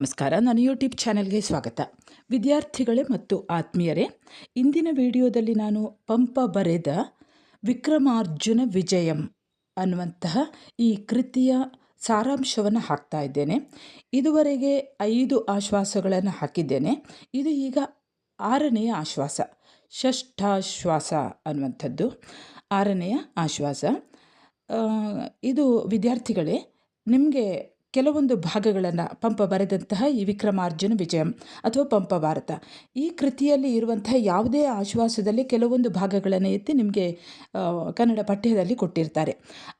ನಮಸ್ಕಾರ ನನ್ನ ಯೂಟ್ಯೂಬ್ ಚಾನೆಲ್ಗೆ ಸ್ವಾಗತ. ವಿದ್ಯಾರ್ಥಿಗಳೇ ಮತ್ತು ಆತ್ಮೀಯರೇ, ಇಂದಿನ ವಿಡಿಯೋದಲ್ಲಿ ನಾನು ಪಂಪ ಬರೆದ ವಿಕ್ರಮಾರ್ಜುನ ವಿಜಯಂ ಅನ್ನುವಂತಹ ಈ ಕೃತಿಯ ಸಾರಾಂಶವನ್ನು ಹಾಕ್ತಾ ಇದ್ದೇನೆ. ಇದುವರೆಗೆ ಐದು ಆಶ್ವಾಸಗಳನ್ನು ಹಾಕಿದ್ದೇನೆ. ಇದು ಈಗ ಆರನೆಯ ಆಶ್ವಾಸ, ಷಷ್ಠಾಶ್ವಾಸ ಅನ್ನುವಂಥದ್ದು. ಆರನೆಯ ಆಶ್ವಾಸ. ಇದು ವಿದ್ಯಾರ್ಥಿಗಳೇ, ನಿಮಗೆ ಕೆಲವೊಂದು ಭಾಗಗಳನ್ನು ಪಂಪ ಬರೆದಂತಹ ಈ ವಿಕ್ರಮಾರ್ಜುನ ವಿಜಯಂ ಅಥವಾ ಪಂಪ ಭಾರತ. ಈ ಕೃತಿಯಲ್ಲಿ ಇರುವಂತಹ ಯಾವುದೇ ಆಶ್ವಾಸದಲ್ಲಿ ಕೆಲವೊಂದು ಭಾಗಗಳನ್ನು ಎತ್ತಿ ನಿಮಗೆ ಕನ್ನಡ ಪಠ್ಯದಲ್ಲಿ ಕೊಟ್ಟಿರ್ತಾರೆ.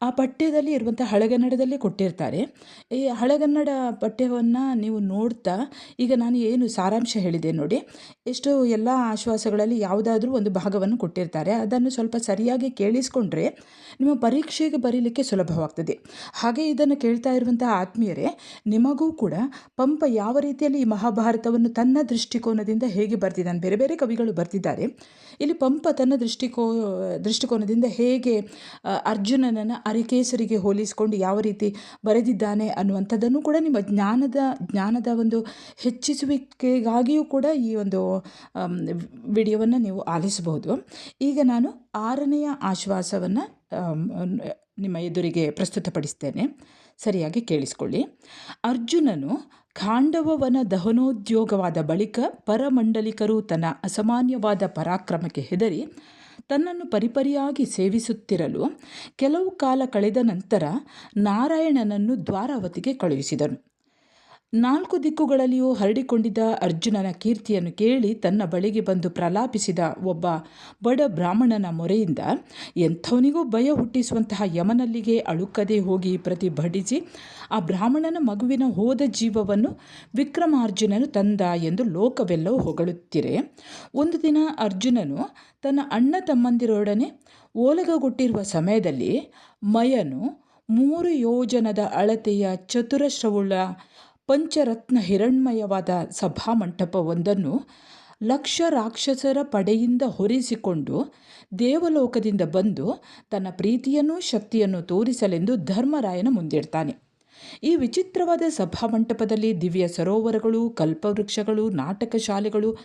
ಆ ಪಠ್ಯದಲ್ಲಿ ಇರುವಂಥ ಹಳೆಗನ್ನಡದಲ್ಲಿ ಕೊಟ್ಟಿರ್ತಾರೆ. ಈ ಹಳೆಗನ್ನಡ ಪಠ್ಯವನ್ನು ನೀವು ನೋಡ್ತಾ ಈಗ ನಾನು ಏನು ಸಾರಾಂಶ ಹೇಳಿದೆ ನೋಡಿ. ಎಷ್ಟು ಎಲ್ಲ ಆಶ್ವಾಸಗಳಲ್ಲಿ ಯಾವುದಾದ್ರೂ ಒಂದು ಭಾಗವನ್ನು ಕೊಟ್ಟಿರ್ತಾರೆ. ಅದನ್ನು ಸ್ವಲ್ಪ ಸರಿಯಾಗಿ ಕೇಳಿಸ್ಕೊಂಡ್ರೆ ನಿಮ್ಮ ಪರೀಕ್ಷೆಗೆ ಬರೀಲಿಕ್ಕೆ ಸುಲಭವಾಗ್ತದೆ. ಹಾಗೆ ಇದನ್ನು ಕೇಳ್ತಾ ಇರುವಂಥ ಆತ್ಮೀಯರೇ, ನಿಮಗೂ ಕೂಡ ಪಂಪ ಯಾವ ರೀತಿಯಲ್ಲಿ ಈ ಮಹಾಭಾರತವನ್ನು ತನ್ನ ದೃಷ್ಟಿಕೋನದಿಂದ ಹೇಗೆ ಬರೆದಿದ್ದಾನೆ, ಬೇರೆ ಬೇರೆ ಕವಿಗಳು ಬರೆದಿದ್ದಾರೆ. ಇಲ್ಲಿ ಪಂಪ ತನ್ನ ದೃಷ್ಟಿಕೋ, ದೃಷ್ಟಿಕೋನದಿಂದ ಹೇಗೆ ಅರ್ಜುನನನ್ನು ಅರಿಕೇಸರಿಗೆ ಹೋಲಿಸಿಕೊಂಡು ಯಾವ ರೀತಿ ಬರೆದಿದ್ದಾನೆ ಅನ್ನುವಂಥದ್ದನ್ನು ಕೂಡ ನಿಮ್ಮ ಜ್ಞಾನದ ಜ್ಞಾನದ ಒಂದು ಹೆಚ್ಚಿಸುವಿಕೆಗಾಗಿಯೂ ಕೂಡ ಈ ಒಂದು ವಿಡಿಯೋವನ್ನು ನೀವು ಆಲಿಸಬಹುದು. ಈಗ ನಾನು ಆರನೆಯ ಆಶ್ವಾಸವನ್ನು ನಿಮ್ಮ ಎದುರಿಗೆ ಪ್ರಸ್ತುತಪಡಿಸ್ತೇನೆ. ಸರಿಯಾಗಿ ಕೇಳಿಸ್ಕೊಳ್ಳಿ. ಅರ್ಜುನನು ಖಾಂಡವವನ ದಹನೋದ್ಯೋಗವಾದ ಬಳಿಕ ಪರಮಂಡಲಿಕರು ತನ್ನ ಅಸಾಮಾನ್ಯವಾದ ಪರಾಕ್ರಮಕ್ಕೆ ಹೆದರಿ ತನ್ನನ್ನು ಪರಿಪರಿಯಾಗಿ ಸೇವಿಸುತ್ತಿರಲು ಕೆಲವು ಕಾಲ ಕಳೆದ ನಂತರ ನಾರಾಯಣನನ್ನು ದ್ವಾರಾವತಿಗೆ ಕಳುಹಿಸಿದನು ನಾಲ್ಕು ದಿಕ್ಕುಗಳಲ್ಲಿಯೂ ಹರಡಿಕೊಂಡಿದ್ದ ಅರ್ಜುನನ ಕೀರ್ತಿಯನ್ನು ಕೇಳಿ ತನ್ನ ಬಳಿಗೆ ಬಂದು ಪ್ರಲಾಪಿಸಿದ ಒಬ್ಬ ಬಡ ಬ್ರಾಹ್ಮಣನ ಮೊರೆಯಿಂದ ಎಂಥವನಿಗೂ ಭಯ ಹುಟ್ಟಿಸುವಂತಹ ಯಮನಲ್ಲಿಗೆ ಅಳುಕದೆ ಹೋಗಿ ಪ್ರತಿಭಟಿಸಿ ಆ ಬ್ರಾಹ್ಮಣನ ಮಗುವಿನ ಹೋದ ಜೀವವನ್ನು ವಿಕ್ರಮಾರ್ಜುನನು ತಂದ ಎಂದು ಲೋಕವೆಲ್ಲವೂ ಹೊಗಳುತ್ತಿರೆ ಒಂದು ದಿನ ಅರ್ಜುನನು ತನ್ನ ಅಣ್ಣ ತಮ್ಮಂದಿರೊಡನೆ ಓಲಗಗೊಟ್ಟಿರುವ ಸಮಯದಲ್ಲಿ ಮಯನು ಮೂರು ಯೋಜನದ ಅಳತೆಯ ಚತುರಶ್ರವುಳ್ಳ ಪಂಚರತ್ನ ಹಿರಣ್ಮಯವಾದ ಸಭಾಮಂಟಪವೊಂದನ್ನು ಲಕ್ಷ ರಾಕ್ಷಸರ ಪಡೆಯಿಂದ ಹೊರಿಸಿಕೊಂಡು ದೇವಲೋಕದಿಂದ ಬಂದು ತನ್ನ ಪ್ರೀತಿಯನ್ನೂ ಶಕ್ತಿಯನ್ನು ತೋರಿಸಲೆಂದು ಧರ್ಮರಾಯನ ಮುಂದಿಡ್ತಾನೆ. ಈ ವಿಚಿತ್ರವಾದ ಸಭಾಮಂಟಪದಲ್ಲಿ ದಿವ್ಯ ಸರೋವರಗಳು, ಕಲ್ಪವೃಕ್ಷಗಳು ನಾಟಕ ಶಾಲೆಗಳು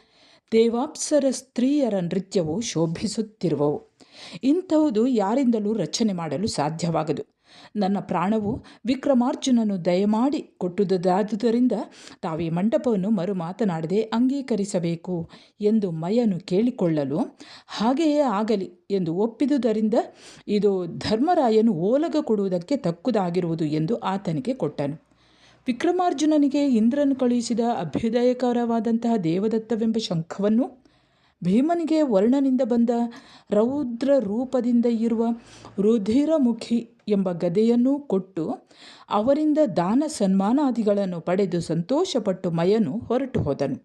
ದೇವಾಪ್ಸರ ಸ್ತ್ರೀಯರ ನೃತ್ಯವು ಶೋಭಿಸುತ್ತಿರುವವು. ಇಂಥವುದು ಯಾರಿಂದಲೂ ರಚನೆ ಮಾಡಲು ಸಾಧ್ಯವಾಗದು. ನನ್ನ ಪ್ರಾಣವು ವಿಕ್ರಮಾರ್ಜುನನು ದಯಮಾಡಿ ಕೊಟ್ಟುದಾದುದರಿಂದ ತಾವೇ ಮಂಟಪವನ್ನು ಮರು ಮಾತನಾಡದೆ ಅಂಗೀಕರಿಸಬೇಕು ಎಂದು ಮಯನು ಕೇಳಿಕೊಳ್ಳಲು ಹಾಗೆಯೇ ಆಗಲಿ ಎಂದು ಒಪ್ಪಿದುದರಿಂದ ಇದು ಧರ್ಮರಾಯನು ಓಲಗ ಕೊಡುವುದಕ್ಕೆ ತಕ್ಕುದಾಗಿರುವುದು ಎಂದು ಆತನಿಗೆ ಕೊಟ್ಟನು. ವಿಕ್ರಮಾರ್ಜುನನಿಗೆ ಇಂದ್ರನು ಕಳುಹಿಸಿದ ಅಭ್ಯುದಯಕರವಾದಂತಹ ದೇವದತ್ತವೆಂಬ ಶಂಖವನ್ನು ಭೀಮನಿಗೆ ವರ್ಣನಿಂದ ಬಂದ ರೌದ್ರ ರೂಪದಿಂದ ಇರುವ ರುಧಿರಮುಖಿ ಎಂಬ ಗದೆಯನ್ನೂ ಕೊಟ್ಟು ಅವರಿಂದ ದಾನ ಸನ್ಮಾನಾದಿಗಳನ್ನು ಪಡೆದು ಸಂತೋಷಪಟ್ಟು ಮಯನು ಹೊರಟು ಹೋದನು.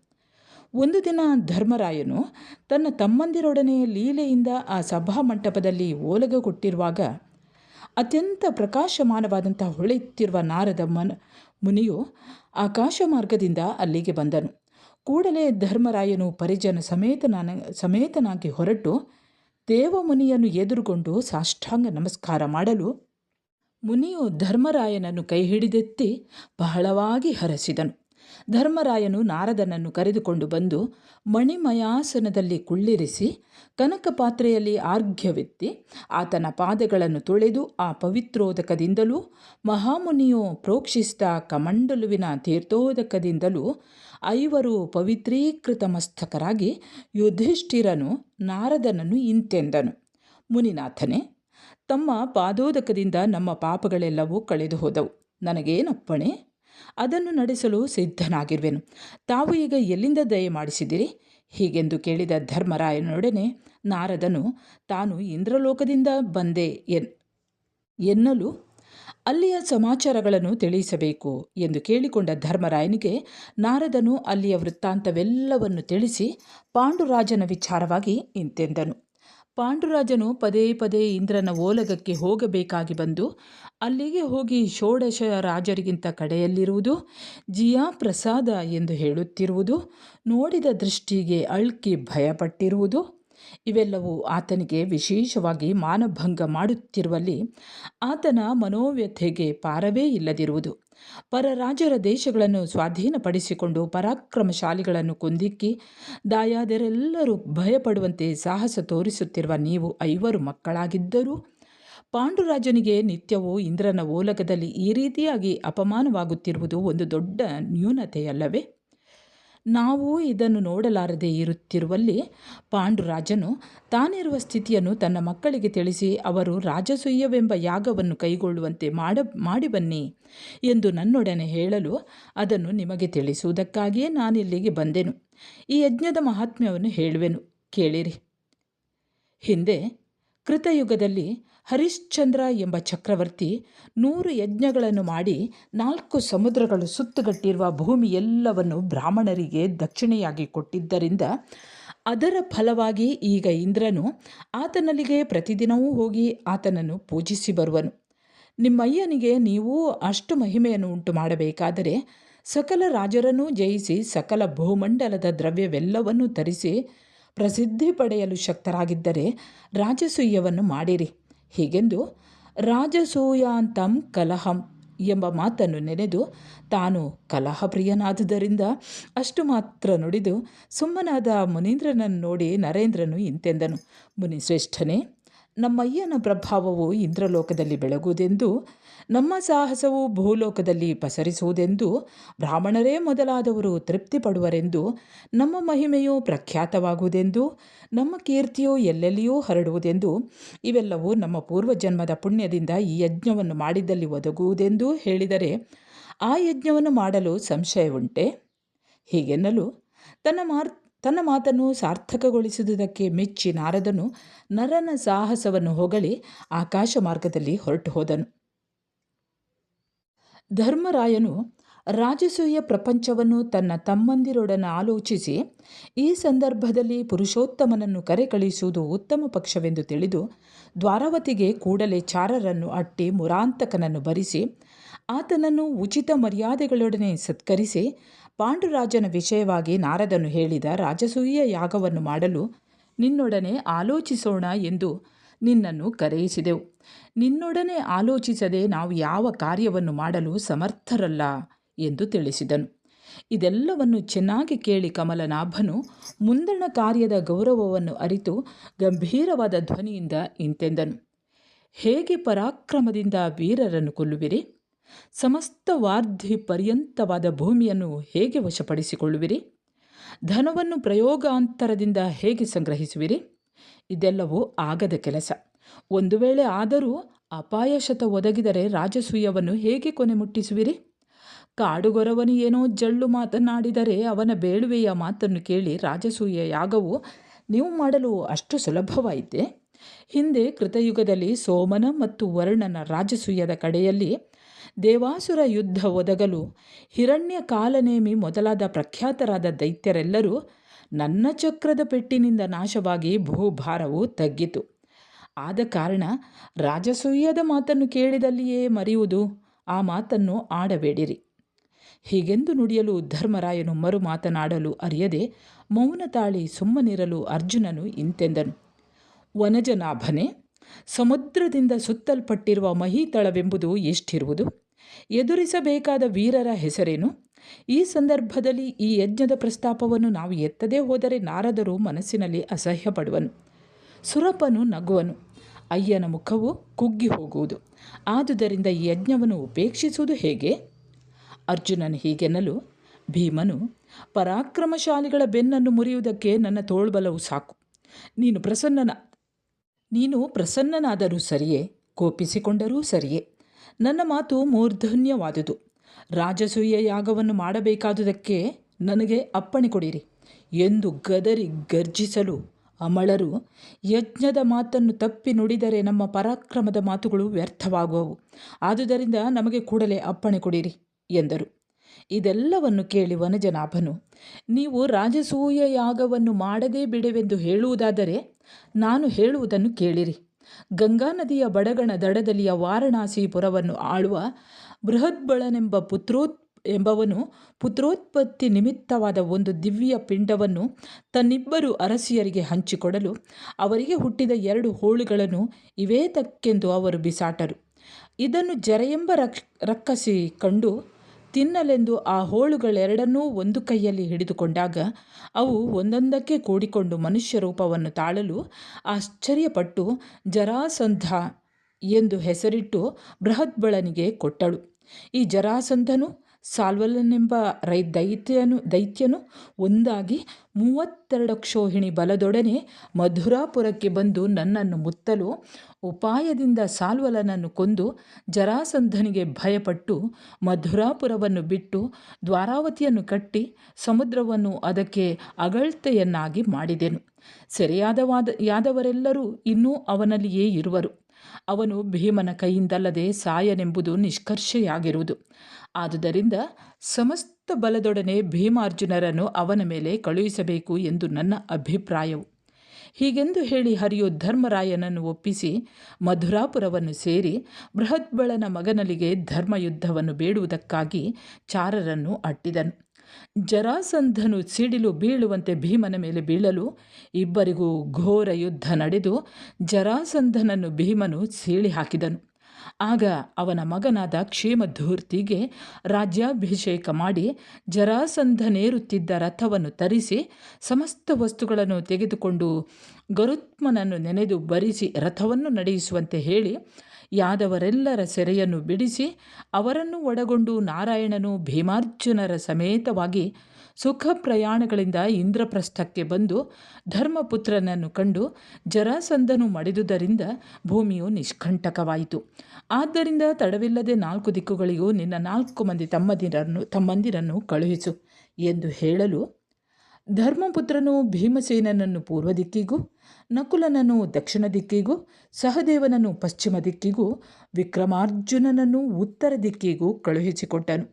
ಒಂದು ದಿನ ಧರ್ಮರಾಯನು ತನ್ನ ತಮ್ಮಂದಿರೊಡನೆ ಲೀಲೆಯಿಂದ ಆ ಸಭಾಮಂಟಪದಲ್ಲಿ ಓಲಗ ಕೊಟ್ಟಿರುವಾಗ ಅತ್ಯಂತ ಪ್ರಕಾಶಮಾನವಾದಂಥ ಹೊಳೆಯುತ್ತಿರುವ ನಾರದ ಮನ ಮುನಿಯು ಆಕಾಶ ಮಾರ್ಗದಿಂದ ಅಲ್ಲಿಗೆ ಬಂದನು. ಕೂಡಲೇ ಧರ್ಮರಾಯನು ಪರಿಜನ ಸಮೇತನ ಸಮೇತನಾಗಿ ಹೊರಟು ದೇವಮುನಿಯನ್ನು ಎದುರುಗೊಂಡು ಸಾಷ್ಟಾಂಗ ನಮಸ್ಕಾರ ಮಾಡಲು ಮುನಿಯು ಧರ್ಮರಾಯನನ್ನು ಕೈ ಹಿಡಿದೆತ್ತಿ ಬಹಳವಾಗಿ ಹರಸಿದನು. ಧರ್ಮರಾಯನು ನಾರದನನ್ನು ಕರೆದುಕೊಂಡು ಬಂದು ಮಣಿಮಯಾಸನದಲ್ಲಿ ಕುಳ್ಳಿರಿಸಿ ಕನಕ ಪಾತ್ರೆಯಲ್ಲಿ ಆರ್ಘ್ಯವೆತ್ತಿ ಆತನ ಪಾದಗಳನ್ನು ತೊಳೆದು ಆ ಪವಿತ್ರೋದಕದಿಂದಲೂ ಮಹಾಮುನಿಯು ಪ್ರೋಕ್ಷಿಸಿದ ಕಮಂಡಲುವಿನ ತೀರ್ಥೋದಕದಿಂದಲೂ ಐವರು ಪವಿತ್ರೀಕೃತ ಮಸ್ತಕರಾಗಿ ಯುಧಿಷ್ಠಿರನು ನಾರದನನ್ನು ಇಂತೆಂದನು. ಮುನಿನಾಥನೇ, ತಮ್ಮ ಪಾದೋದಕದಿಂದ ನಮ್ಮ ಪಾಪಗಳೆಲ್ಲವೂ ಕಳೆದು ಹೋದವು. ನನಗೇನಪ್ಪಣೆ? ಅದನ್ನು ನಡೆಸಲು ಸಿದ್ಧನಾಗಿರುವೆನು. ತಾವು ಈಗ ಎಲ್ಲಿಂದ ದಯ ಮಾಡಿಸಿದಿರಿ ಹೀಗೆಂದು ಕೇಳಿದ ಧರ್ಮರಾಯನೊಡನೆ ನಾರದನು, ತಾನು ಇಂದ್ರಲೋಕದಿಂದ ಬಂದೆ ಎನ್, ಎನ್ನಲು ಅಲ್ಲಿಯ ಸಮಾಚಾರಗಳನ್ನು ತಿಳಿಸಬೇಕು ಎಂದು ಕೇಳಿಕೊಂಡ ಧರ್ಮರಾಯನಿಗೆ ನಾರದನು ಅಲ್ಲಿಯ ವೃತ್ತಾಂತವೆಲ್ಲವನ್ನು ತಿಳಿಸಿ ಪಾಂಡುರಾಜನ ವಿಚಾರವಾಗಿ ಇಂತೆಂದನು. ಪಾಂಡುರಾಜನು ಪದೇ ಪದೇ ಇಂದ್ರನ ಓಲಗಕ್ಕೆ ಹೋಗಬೇಕಾಗಿ ಬಂದು, ಅಲ್ಲಿಗೆ ಹೋಗಿ ಷೋಡಶ ರಾಜರಿಗಿಂತ ಕಡೆಯಲ್ಲಿರುವುದು, ಜಿಯಾ ಪ್ರಸಾದ ಎಂದು ಹೇಳುತ್ತಿರುವುದು, ನೋಡಿದ ದೃಷ್ಟಿಗೆ ಅಳ್ಕಿ ಭಯಪಟ್ಟಿರುವುದು ಇವೆಲ್ಲವೂ ಆತನಿಗೆ ವಿಶೇಷವಾಗಿ ಮಾನಭಂಗ ಮಾಡುತ್ತಿರುವಲ್ಲಿ ಆತನ ಮನೋವ್ಯಥೆಗೆ ಪಾರವೇ ಇಲ್ಲದಿರುವುದು. ಪರರಾಜರ ದೇಶಗಳನ್ನು ಸ್ವಾಧೀನಪಡಿಸಿಕೊಂಡು ಪರಾಕ್ರಮಶಾಲಿಗಳನ್ನು ಕುಂದಿಕ್ಕಿ ದಾಯಾದರೆಲ್ಲರೂ ಭಯಪಡುವಂತೆ ಸಾಹಸ ತೋರಿಸುತ್ತಿರುವ ನೀವು ಐವರು ಮಕ್ಕಳಾಗಿದ್ದರೂ ಪಾಂಡುರಾಜನಿಗೆ ನಿತ್ಯವೂ ಇಂದ್ರನ ಓಲಗದಲ್ಲಿ ಈ ರೀತಿಯಾಗಿ ಅಪಮಾನವಾಗುತ್ತಿರುವುದು ಒಂದು ದೊಡ್ಡ ನ್ಯೂನತೆಯಲ್ಲವೇ? ನಾವು ಇದನ್ನು ನೋಡಲಾರದೆ ಇರುತ್ತಿರುವಲ್ಲಿ ಪಾಂಡುರಾಜನು ತಾನಿರುವ ಸ್ಥಿತಿಯನ್ನು ತನ್ನ ಮಕ್ಕಳಿಗೆ ತಿಳಿಸಿ, ಅವರು ರಾಜಸೂಯವೆಂಬ ಯಾಗವನ್ನು ಕೈಗೊಳ್ಳುವಂತೆ ಮಾಡ ಮಾಡಿ ಬನ್ನಿ ಎಂದು ನನ್ನೊಡನೆ ಹೇಳಲು ಅದನ್ನು ನಿಮಗೆ ತಿಳಿಸುವುದಕ್ಕಾಗಿಯೇ ನಾನಿಲ್ಲಿಗೆ ಬಂದೆನು. ಈ ಯಜ್ಞದ ಮಹಾತ್ಮ್ಯವನ್ನು ಹೇಳುವೆನು. ಕೇಳಿರಿ. ಹಿಂದೆ ಕೃತಯುಗದಲ್ಲಿ ಹರಿಶ್ಚಂದ್ರ ಎಂಬ ಚಕ್ರವರ್ತಿ ನೂರು ಯಜ್ಞಗಳನ್ನು ಮಾಡಿ ನಾಲ್ಕು ಸಮುದ್ರಗಳು ಸುತ್ತುಗಟ್ಟಿರುವ ಭೂಮಿ ಎಲ್ಲವನ್ನು ಬ್ರಾಹ್ಮಣರಿಗೆ ದಕ್ಷಿಣೆಯಾಗಿ ಕೊಟ್ಟಿದ್ದರಿಂದ ಅದರ ಫಲವಾಗಿ ಈಗ ಇಂದ್ರನು ಆತನಲ್ಲಿಗೆ ಪ್ರತಿದಿನವೂ ಹೋಗಿ ಆತನನ್ನು ಪೂಜಿಸಿ ಬರುವನು. ನಿಮ್ಮಯ್ಯನಿಗೆ ನೀವೂ ಅಷ್ಟು ಮಹಿಮೆಯನ್ನು ಉಂಟು ಮಾಡಬೇಕಾದರೆ ಸಕಲ ರಾಜರನ್ನೂ ಜಯಿಸಿ ಸಕಲ ಭೂಮಂಡಲದ ದ್ರವ್ಯವೆಲ್ಲವನ್ನೂ ತರಿಸಿ ಪ್ರಸಿದ್ಧಿ ಪಡೆಯಲು ಶಕ್ತರಾಗಿದ್ದರೆ ರಾಜಸೂಯವನ್ನು ಮಾಡಿರಿ. ಹೀಗೆಂದು ರಾಜಸೂಯಾಂತಂ ಕಲಹಂ ಎಂಬ ಮಾತನ್ನು ನೆನೆದು ತಾನು ಕಲಹಪ್ರಿಯನಾದುದರಿಂದ ಅಷ್ಟು ಮಾತ್ರ ನುಡಿದು ಸುಮ್ಮನಾದ ಮುನೀಂದ್ರನನ್ನು ನೋಡಿ ನರೇಂದ್ರನು ಇಂತೆಂದನು, ಮುನಿಶ್ರೇಷ್ಠನೇ, ನಮ್ಮಯ್ಯನ ಪ್ರಭಾವವು ಇಂದ್ರಲೋಕದಲ್ಲಿ ಬೆಳಗುವುದೆಂದು ನಮ್ಮ ಸಾಹಸವು ಭೂಲೋಕದಲ್ಲಿ ಪಸರಿಸುವುದೆಂದು ಬ್ರಾಹ್ಮಣರೇ ಮೊದಲಾದವರು ತೃಪ್ತಿ ಪಡುವರೆಂದು ನಮ್ಮ ಮಹಿಮೆಯು ಪ್ರಖ್ಯಾತವಾಗುವುದೆಂದು, ನಮ್ಮ ಕೀರ್ತಿಯು ಎಲ್ಲೆಲ್ಲಿಯೂ ಹರಡುವುದೆಂದು, ಇವೆಲ್ಲವೂ ನಮ್ಮ ಪೂರ್ವಜನ್ಮದ ಪುಣ್ಯದಿಂದ ಈ ಯಜ್ಞವನ್ನು ಮಾಡಿದ್ದಲ್ಲಿ ಒದಗುವುದೆಂದು ಹೇಳಿದರೆ ಆ ಯಜ್ಞವನ್ನು ಮಾಡಲು ಸಂಶಯ ಉಂಟೆ ಹೀಗೆನ್ನಲು ತನ್ನ ಮಾರ್, ತನ್ನ ಮಾತನ್ನು ಸಾರ್ಥಕಗೊಳಿಸುವುದಕ್ಕೆ ಮೆಚ್ಚಿ ನಾರದನು ನರನ ಸಾಹಸವನ್ನು ಹೊಗಳಿ ಆಕಾಶ ಮಾರ್ಗದಲ್ಲಿ ಹೊರಟು ಹೋದನು ಧರ್ಮರಾಯನು ರಾಜಸೂಯ ಪ್ರಪಂಚವನ್ನು ತನ್ನ ತಮ್ಮಂದಿರೊಡನೆ ಆಲೋಚಿಸಿ, ಈ ಸಂದರ್ಭದಲ್ಲಿ ಪುರುಷೋತ್ತಮನನ್ನು ಕರೆ ಕಳಿಸುವುದು ಉತ್ತಮ ಪಕ್ಷವೆಂದು ತಿಳಿದು, ದ್ವಾರಾವತಿಗೆ ಕೂಡಲೇ ಚಾರರನ್ನು ಅಟ್ಟಿ ಮುರಾಂತಕನನ್ನು ಭರಿಸಿ ಆತನನ್ನು ಉಚಿತ ಮರ್ಯಾದೆಗಳೊಡನೆ ಸತ್ಕರಿಸಿ, ಪಾಂಡುರಾಜನ ವಿಷಯವಾಗಿ ನಾರದನು ಹೇಳಿದ ರಾಜಸೂಯ ಯಾಗವನ್ನು ಮಾಡಲು ನಿನ್ನೊಡನೆ ಆಲೋಚಿಸೋಣ ಎಂದು ನಿನ್ನನ್ನು ಕರೆಯಿಸಿದೆವು. ನಿನ್ನೊಡನೆ ಆಲೋಚಿಸದೆ ನಾವು ಯಾವ ಕಾರ್ಯವನ್ನು ಮಾಡಲು ಸಮರ್ಥರಲ್ಲ ಎಂದು ತಿಳಿಸಿದನು. ಇದೆಲ್ಲವನ್ನು ಚೆನ್ನಾಗಿ ಕೇಳಿ ಕಮಲನಾಭನು ಮುಂದಣ ಕಾರ್ಯದ ಗೌರವವನ್ನು ಅರಿತು ಗಂಭೀರವಾದ ಧ್ವನಿಯಿಂದ ಇಂತೆಂದನು. ಹೇಗೆ ಪರಾಕ್ರಮದಿಂದ ವೀರರನ್ನು ಕೊಲ್ಲುವಿರಿ? ಸಮಸ್ತ ವಾರ್ಧಿ ಪರ್ಯಂತವಾದ ಭೂಮಿಯನ್ನು ಹೇಗೆ ವಶಪಡಿಸಿಕೊಳ್ಳುವಿರಿ? ಧನವನ್ನು ಪ್ರಯೋಗಾಂತರದಿಂದ ಹೇಗೆ ಸಂಗ್ರಹಿಸುವಿರಿ? ಇದೆಲ್ಲವೂ ಆಗದ ಕೆಲಸ. ಒಂದು ವೇಳೆ ಆದರೂ ಅಪಾಯಶತ ಒದಗಿದರೆ ರಾಜಸೂಯವನ್ನು ಹೇಗೆ ಕೊನೆ ಮುಟ್ಟಿಸುವಿರಿ? ಕಾಡುಗೊರವನು ಏನೋ ಜಳ್ಳು ಮಾತನಾಡಿದರೆ ಅವನ ಬೇಳುವೆಯ ಮಾತನ್ನು ಕೇಳಿ ರಾಜಸೂಯ ಯಾಗವು, ನೀವು ಮಾಡಲು ಅಷ್ಟು ಸುಲಭವಾಯಿತೆ? ಹಿಂದೆ ಕೃತಯುಗದಲ್ಲಿ ಸೋಮನ ಮತ್ತು ವರ್ಣನ ರಾಜಸೂಯದ ಕಡೆಯಲ್ಲಿ ದೇವಾಸುರ ಯುದ್ಧ ಒದಗಲು ಹಿರಣ್ಯ ಕಾಲನೇಮಿ ಮೊದಲಾದ ಪ್ರಖ್ಯಾತರಾದ ದೈತ್ಯರೆಲ್ಲರೂ ನನ್ನ ಚಕ್ರದ ಪೆಟ್ಟಿನಿಂದ ನಾಶವಾಗಿ ಭೂಭಾರವು ತಗ್ಗಿತು. ಆದ ಕಾರಣ ರಾಜಸೂಯದ ಮಾತನ್ನು ಕೇಳಿದಲ್ಲಿಯೇ ಮರೆಯುವುದು ಆ ಮಾತನ್ನು ಆಡಬೇಡಿರಿ. ಹೀಗೆಂದು ನುಡಿಯಲು ಧರ್ಮರಾಯನು ಮರು ಮಾತನಾಡಲು ಅರಿಯದೆ ಮೌನ ತಾಳಿ ಸುಮ್ಮನಿರಲು ಅರ್ಜುನನು ಇಂತೆಂದನು. ವನಜನಾಭನೆ, ಸಮುದ್ರದಿಂದ ಸುತ್ತಲ್ಪಟ್ಟಿರುವ ಮಹೀತಳವೆಂಬುದು ಎಷ್ಟಿರುವುದು? ಎದುರಿಸಬೇಕಾದ ವೀರರ ಹೆಸರೇನು? ಈ ಸಂದರ್ಭದಲ್ಲಿ ಈ ಯಜ್ಞದ ಪ್ರಸ್ತಾಪವನ್ನು ನಾವು ಎತ್ತದೇ ಹೋದರೆ ನಾರದರು ಮನಸ್ಸಿನಲ್ಲಿ ಅಸಹ್ಯ ಪಡುವನು ಸುರಪನು ನಗುವನು. ಅಯ್ಯನ ಮುಖವು ಕುಗ್ಗಿ ಹೋಗುವುದು. ಆದುದರಿಂದ ಈ ಯಜ್ಞವನ್ನು ಉಪೇಕ್ಷಿಸುವುದು ಹೇಗೆ? ಅರ್ಜುನನು ಹೀಗೆನ್ನಲು, ಭೀಮನು, ಪರಾಕ್ರಮಶಾಲಿಗಳ ಬೆನ್ನನ್ನು ಮುರಿಯುವುದಕ್ಕೆ ನನ್ನ ತೋಳ್ಬಲವು ಸಾಕು. ನೀನು ಪ್ರಸನ್ನನ, ನೀನು ಪ್ರಸನ್ನನಾದರೂ ಸರಿಯೇ, ಕೋಪಿಸಿಕೊಂಡರೂ ಸರಿಯೇ. ನನ್ನ ಮಾತು ಮೂರ್ಧನ್ಯವಾದುದು. ರಾಜಸೂಯ ಯಾಗವನ್ನು ಮಾಡಬೇಕಾದುದಕ್ಕೆ ನನಗೆ ಅಪ್ಪಣೆ ಕೊಡಿರಿ ಎಂದು ಗದರಿ ಗರ್ಜಿಸಲು ಅಮಳರು ಯಜ್ಞದ ಮಾತನ್ನು ತಪ್ಪಿ ನುಡಿದರೆ ನಮ್ಮ ಪರಾಕ್ರಮದ ಮಾತುಗಳು ವ್ಯರ್ಥವಾಗುವವು. ಆದುದರಿಂದ ನಮಗೆ ಕೂಡಲೇ ಅಪ್ಪಣೆ ಕೊಡಿರಿ ಎಂದರು. ಇದೆಲ್ಲವನ್ನು ಕೇಳಿ ವನಜನಾಭನು, ನೀವು ರಾಜಸೂಯ ಯಾಗವನ್ನು ಮಾಡದೇ ಬಿಡವೆಂದು ಹೇಳುವುದಾದರೆ ನಾನು ಹೇಳುವುದನ್ನು ಕೇಳಿರಿ. ಗಂಗಾ ನದಿಯ ಬಡಗಣ ದಡದಲ್ಲಿಯ ವಾರಣಾಸಿಪುರವನ್ನು ಆಳುವ ಬೃಹದ್ಬಳನೆಂಬ ಪುತ್ರೋತ್, ಎಂಬವನು ಪುತ್ರೋತ್ಪತ್ತಿ ನಿಮಿತ್ತವಾದ ಒಂದು ದಿವ್ಯ ಪಿಂಡವನ್ನು ತನ್ನಿಬ್ಬರು ಅರಸಿಯರಿಗೆ ಹಂಚಿಕೊಡಲು ಅವರಿಗೆ ಹುಟ್ಟಿದ ಎರಡು ಹೋಳುಗಳನ್ನು ಇವೇ ತಕ್ಕೆಂದು ಅವರು ಬಿಸಾಟರು. ಇದನ್ನು ಜರೆಯೆಂಬ ರಕ್ ರಕ್ಕಸಿ ಕಂಡು ತಿನ್ನಲೆಂದು ಆ ಹೋಳುಗಳೆರಡನ್ನೂ ಒಂದು ಕೈಯಲ್ಲಿ ಹಿಡಿದುಕೊಂಡಾಗ ಅವು ಒಂದೊಂದಕ್ಕೆ ಕೂಡಿಕೊಂಡು ಮನುಷ್ಯ ರೂಪವನ್ನು ತಾಳಲು ಆಶ್ಚರ್ಯಪಟ್ಟು, ಜರಾಸಂಧ ಎಂದು ಹೆಸರಿಟ್ಟು ಬೃಹದ್ಬಳನಿಗೆ ಕೊಟ್ಟಳು. ಈ ಜರಾಸಂಧನು ಸಾಲ್ವಲನೆಂಬ ರೈ ದೈತ್ಯನು ದೈತ್ಯನು ಒಂದಾಗಿ ಮೂವತ್ತೆರಡು ಕ್ಷೋಹಿಣಿ ಬಲದೊಡನೆ ಮಧುರಾಪುರಕ್ಕೆ ಬಂದು ನನ್ನನ್ನು ಮುತ್ತಲು ಉಪಾಯದಿಂದ ಸಾಲ್ವಲನನ್ನು ಕೊಂದು ಜರಾಸಂಧನಿಗೆ ಭಯಪಟ್ಟು ಮಧುರಾಪುರವನ್ನು ಬಿಟ್ಟು ದ್ವಾರಾವತಿಯನ್ನು ಕಟ್ಟಿ ಸಮುದ್ರವನ್ನು ಅದಕ್ಕೆ ಅಗಳ್ತೆಯನ್ನಾಗಿ ಮಾಡಿದೆನು. ಸೆರೆಯಾದವಾದ ಯಾದವರೆಲ್ಲರೂ ಇನ್ನೂ ಅವನಲ್ಲಿಯೇ ಇರುವರು. ಅವನು ಭೀಮನ ಕೈಯಿಂದಲ್ಲದೆ ಸಾಯನೆಂಬುದು ನಿಷ್ಕರ್ಷೆಯಾಗಿರುವುದು. ಆದುದರಿಂದ ಸಮಸ್ತ ಬಲದೊಡನೆ ಭೀಮಾರ್ಜುನರನ್ನು ಅವನ ಮೇಲೆ ಕಳುಹಿಸಬೇಕು ಎಂದು ನನ್ನ ಅಭಿಪ್ರಾಯವು. ಹೀಗೆಂದು ಹೇಳಿ ಹರಿಯು ಧರ್ಮರಾಯನನ್ನು ಒಪ್ಪಿಸಿ ಮಧುರಾಪುರವನ್ನು ಸೇರಿ ಬೃಹತ್ಬಳನ ಮಗನಲ್ಲಿಗೆ ಧರ್ಮಯುದ್ಧವನ್ನು ಬೇಡುವುದಕ್ಕಾಗಿ ಚಾರರನ್ನು ಅಟ್ಟಿದನು. ಜರಾಸಂಧನು ಸಿಡಿಲು ಬೀಳುವಂತೆ ಭೀಮನ ಮೇಲೆ ಬೀಳಲು ಇಬ್ಬರಿಗೂ ಘೋರ ಯುದ್ಧ ನಡೆದು ಜರಾಸಂಧನನ್ನು ಭೀಮನು ಸೀಳಿ ಹಾಕಿದನು ಆಗ ಅವನ ಮಗನಾದ ಕ್ಷೇಮಧೂರ್ತಿಗೆ ರಾಜ್ಯಾಭಿಷೇಕ ಮಾಡಿ ಜರಾಸಂಧನೇರುತ್ತಿದ್ದ ರಥವನ್ನು ತರಿಸಿ ಸಮಸ್ತ ವಸ್ತುಗಳನ್ನು ತೆಗೆದುಕೊಂಡು ಗರುತ್ಮನನ್ನು ನೆನೆದು ಬರಿಸಿ ರಥವನ್ನು ನಡೆಯಿಸುವಂತೆ ಹೇಳಿ ಯಾದವರೆಲ್ಲರ ಸೆರೆಯನ್ನು ಬಿಡಿಸಿ ಅವರನ್ನು ಒಳಗೊಂಡು ನಾರಾಯಣನು ಭೀಮಾರ್ಜುನರ ಸಮೇತವಾಗಿ ಸುಖ ಪ್ರಯಾಣಗಳಿಂದ ಇಂದ್ರಪ್ರಸ್ಥಕ್ಕೆ ಬಂದು ಧರ್ಮಪುತ್ರನನ್ನು ಕಂಡು ಜರಾಸಂದನು ಮಡಿದುದರಿಂದ ಭೂಮಿಯು ನಿಷ್ಕಂಟಕವಾಯಿತು. ಆದ್ದರಿಂದ ತಡವಿಲ್ಲದೆ ನಾಲ್ಕು ದಿಕ್ಕುಗಳಿಗೂ ನಿನ್ನ ನಾಲ್ಕು ಮಂದಿ ತಮ್ಮದಿರನ್ನು ತಮ್ಮಂದಿರನ್ನು ಕಳುಹಿಸು ಎಂದು ಹೇಳಲು ಧರ್ಮಪುತ್ರನು ಭೀಮಸೇನನನ್ನು ಪೂರ್ವ ದಿಕ್ಕಿಗೂ, ನಕುಲನನ್ನು ದಕ್ಷಿಣ ದಿಕ್ಕಿಗೂ, ಸಹದೇವನನ್ನು ಪಶ್ಚಿಮ ದಿಕ್ಕಿಗೂ, ವಿಕ್ರಮಾರ್ಜುನನನ್ನು ಉತ್ತರ ದಿಕ್ಕಿಗೂ ಕಳುಹಿಸಿಕೊಟ್ಟನು.